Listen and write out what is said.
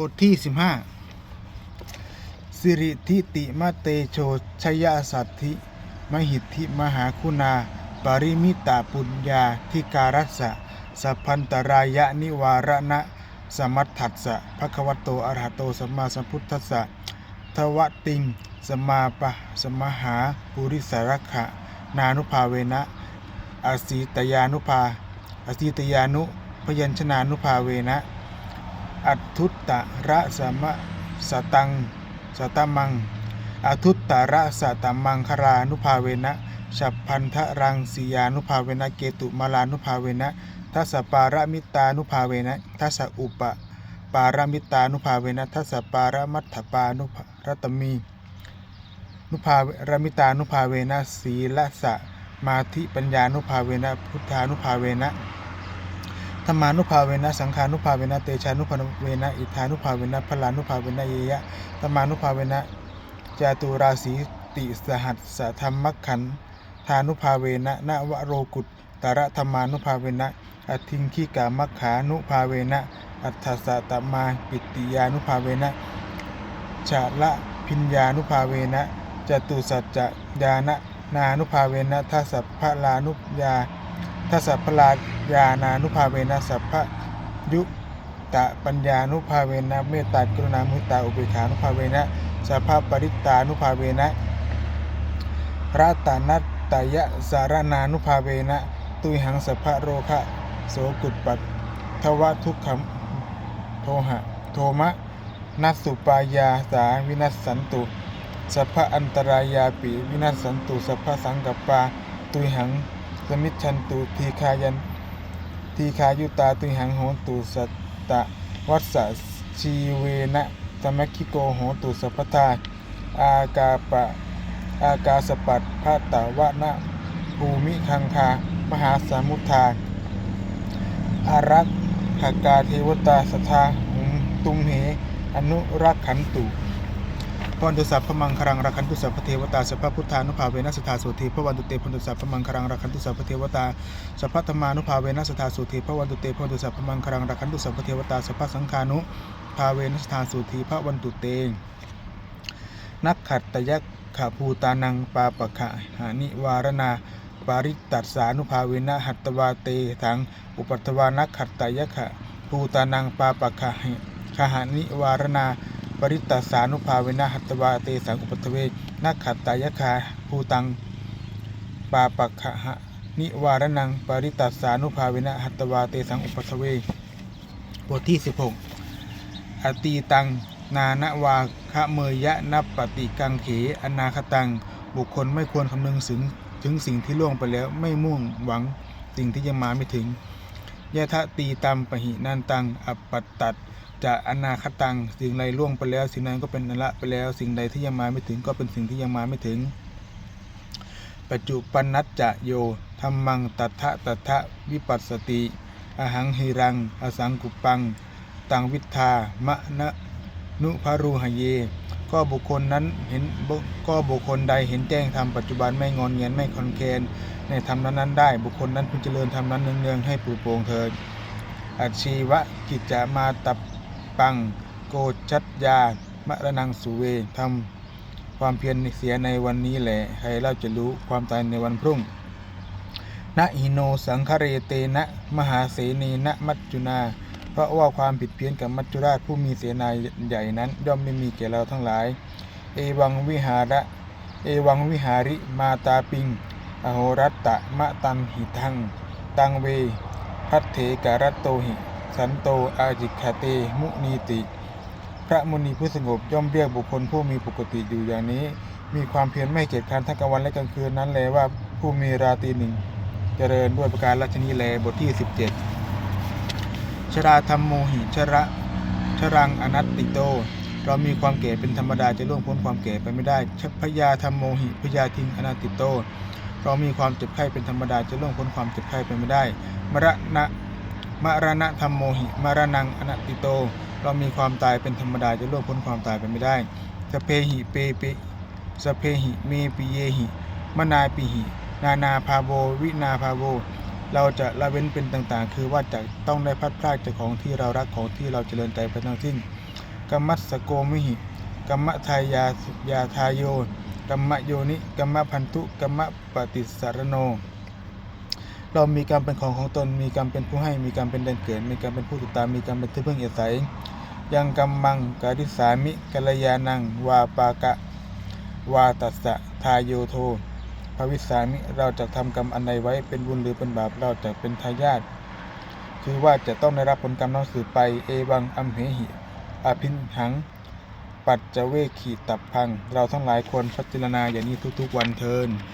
บทที่ 15 สิริทิติมะเตโชชยสัตถิมหิทธิมหาคุณา ปริมิตาปุญญาธิการัสสะสัพพันตรายะนิวารณะ สมัตถัสสะภควโตอระหะโตสัมมาสัมพุทธัสสะทวติง สมาปะสมหาปุริสรักะนานุภาเวนะอสีตยานุภาอสีตยานุพยัญชนานุภาเวนะ อัตทุตตะระสมะสตังสตมังอัทุตตะระสตมังครานุภาเวนะฉับพันธรังสียานุภาเวนะเกตุมาลานุภาเวนะทัสปาระมิตานุภาเวนะทัสอุปปาระมิตานุภาเวนะทัสปาระมัตถปานุภรัตมีนุภาเวรมิตานุภาเวนะสีละสะมาธิปัญญานุภาเวนะพุทธานุภาเวนะ ธรรมานุภาเวนะสังขานุภาเวนะเตชานุภาเวนะอิทานุภาเวนะพลานุภาเวนะเยยะธรรมานุภาเวนะจาตุราสีติสหัสสะธรรมขันธานุภาเวนะนวโรกุตตระธรรมานุภาเวนะอทิงขีกามัคขานุภาเวนะอัฏฐสะตมาปิติยานุภาเวนะชาละพิญญานุภาเวนะจตุสัจจะญาณนานุภาเวนะทัสสะพลานุยา ทัสพลายานานุภาเวนะสัพพยุตะปัญญานุภาเวนะเมตตากรุณามุตตาอุเบกขานุภาเวนะสัพพปริตตานุภาเวนะรัตานัตตยะสารนานุภาเวนะตุยหังสัพพะโรคะโสกุตปัตทวะทุกขมโทหะโทมะนัสสุปายาสาวินัสสันตุสัพพะอันตรายาปิวินัสสันตุสัพพะสังกัปปาตุยหัง สมิชันตุทีคายันทีคายุตาตุหังโหตุสัตตะวัสสะชีเวนะสมัคคิโกโหตุสัพพทาอากาปะอากาสปัตพะตะวะนะภูมิคังคามหาสมุทาอารักขกาเทวตาสทาหุงตุมเหอนุรักขันตุ พรตุสัพพมังครังรักขันตุสัพพเทวตาสัพพพุทธานุภาเวนัสทธาสุธีพระวันตุเตพรตุสัพพมังครังรักขันตุสัพพเทวตาสัพพธรรมานุภาเวนัสทธาสุธีพระวันตุเตพรตุสัพพมังครังรักขันตุสัพพเทวตาสัพพสังฆานุภาเวนัสทธาสุธีพระวันตุเตนักขัตตยักขะภูตานังปาปะขะหานิวารณาปาริตัสสานุภาเวนะหัตตวาเตถังอุปัตวานักขัตตยักขะภูตานังปาปะขะหิขหานิวารณา ปริตัสานุภาเวนะหัตวาเตสังอุปัตเวนักขัตตยักขะภูตังปาปะขะหะนิวารนังปริตัสสานุภาเวนะหัตวาเตสังอุปัตเวบทที่ 16 อตีตัง นานวาคะเมยะนับปฏิกังเขอนาคตัง บุคคลไม่ควรคำนึงถึงถึงสิ่งที่ล่วงไปแล้วไม่มุ่งหวังสิ่งที่ยังมาไม่ถึงยะทะตีตัมปหินันตัง อัปปัตตัด จะอนาคตังสิ่งใดล่วงไปแล้ว สิ่งนั้นก็เป็นอนละไปแล้ว สิ่งใดที่ยังมาไม่ถึงก็เป็นสิ่งที่ยังมาไม่ถึง ปัจจุปันนัจจะโยธรรมังตัทธะตัทะวิปัสสติอหังหิรัง อสังกุปัง ตังวิทามะนะนุภารูหเย ก็บุคคลนั้นเห็นก็บุคคลใดเห็นแจ้งธรรมปัจจุบันไม่งอนเงียนไม่คอนแคนในธรรมนั้นๆได้ บุคคลนั้นพึงเจริญธรรมนั้นเนืองๆให้ปลุกโปร่งเถิดอัจชีวะกิจจามาตับ ปัง โกชัดยามะระนังสุเวทำความเพียรเสียในวันนี้แหละใครเล่าจะรู้ความตายในวันพรุ่งนะหิโนสังคเรเตนะมหาเสนีนะมัจจุนา เพราะว่าความผิดเพี้ยนกับมัจจุราชผู้มีเสนาใหญ่นั้น ย่อมไม่มีแก่เราทั้งหลาย เอวังวิหาระ เอวังวิหาริมาตาปิง อโหรัตตะมะตังหิทัง ตังเว พัทเถการตโตหิ สันโตอาจิคาเต มุนีติ พระมุนีผู้สงบย่อมเรียกบุคคลผู้มีปกติอยู่อย่างนี้ มีความเพียรไม่เกียจคร้านทั้งกลางวันและกลางคืนนั้นแลว่าผู้มีราตรีหนึ่ง เจริญด้วยประการราชนีแลบทที่ 17 ชราธรรมโมหิชระชรังอนัตติโต เรามีความแก่เป็นธรรมดาจะล่วงพ้นความแก่ไปไม่ได้ชพยาธรรมโมหิพยาทิงอนัตติโต เรามีความเจ็บไข้เป็นธรรมดาจะล่วงพ้นความเจ็บไข้ไปไม่ได้ มรณะ มรณะธรรมโมหิ มรณังอนัตติโต เรามีความตายเป็นธรรมดาจะล่วงพ้นความตายไปไม่ได้สเพหิเปเปสเพหิเมปิเยหิ มนาปิหิ นานาพาโววินาพาโวเราจะละเว้นเป็นต่างๆ คือว่าจะต้องได้พัดพลาดจากของที่เรารักของที่เราเจริญใจไปทั้งสิ้นกรรมัสโกมิหิกรรมทายาสยาทายโยกรรมโยนิกรรมพันธุกรรมปฏิสารโน เรามีกรรมเป็นของของตน มีกรรมเป็นผู้ให้ มีกรรมเป็นแดนเกิด มีกรรมเป็นผู้ติดตาม มีกรรมเป็นที่พึ่งอาศัย ยังกรรมังกาดิสามิกัลยานัง วาปากะ วาตัสสะทายโยโทภวิสามิ เราจะทำกรรมอันใดไว้ เป็นบุญหรือเป็นบาป เราจะเป็นทายาท คือว่าจะต้องได้รับผลกรรมนั้นสืบไป เอวังอัมเหหิ อภินหัง ปัจจเวขีตับพัง เราทั้งหลายควรพิจารณาอย่างนี้ทุกๆวันเทิน